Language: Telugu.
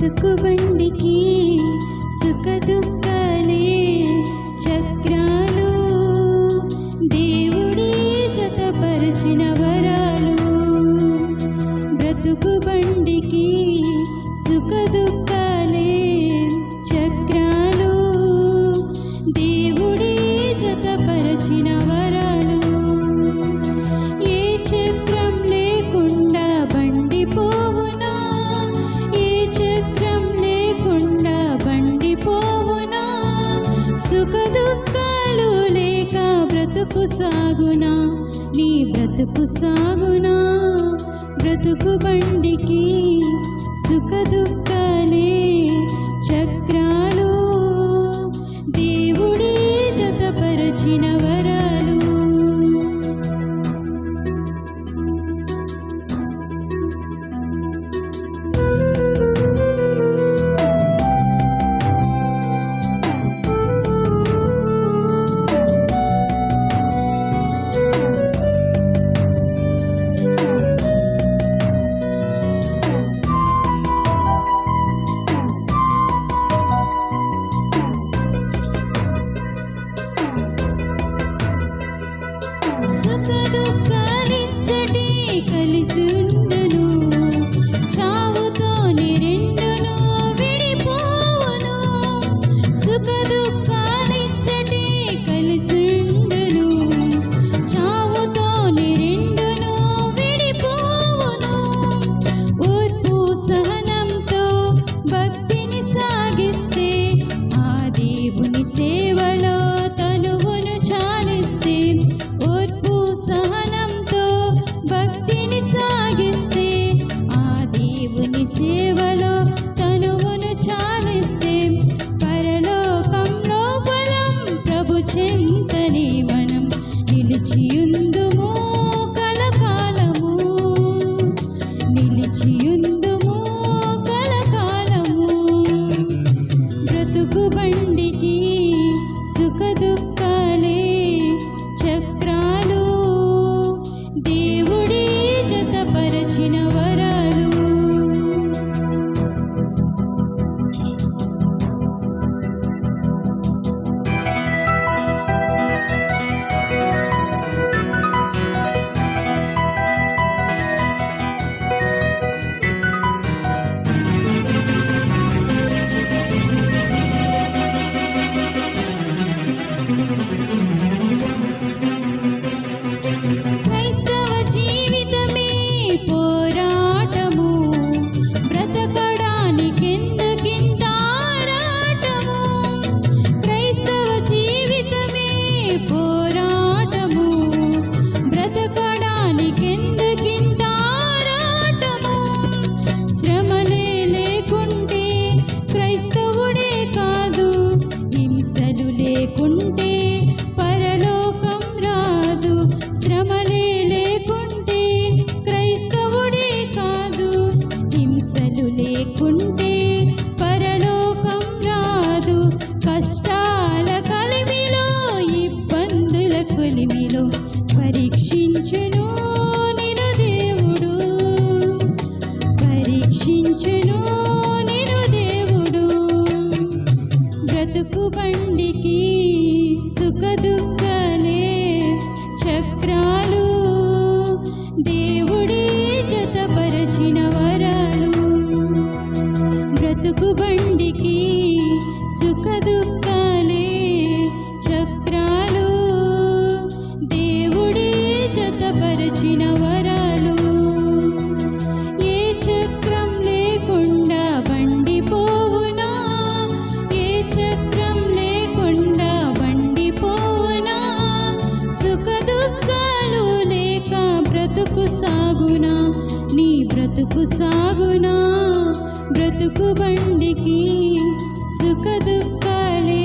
బ్రతుకు బండికి సుఖ దుఃఖాలే చక్రాలు. దేవుడే జతపరిచినవ? బ్రతుకు సాగునా నీ బ్రతుకు సాగునా బ్రతుకు బండికి సుఖ దుఃఖలే triste బండికి సుఖ దుఃఖాలే చక్రాలు? దేవుడే జతపరచిన వరాలు. ఏ చక్రం లేకుండా ఏ చక్రం లేకుండా సుఖ లేక బ్రతుకు సాగునా? ని బ్రతుకు సాగునా? బ్రతుకు బండికి సుఖ దుఃఖాలే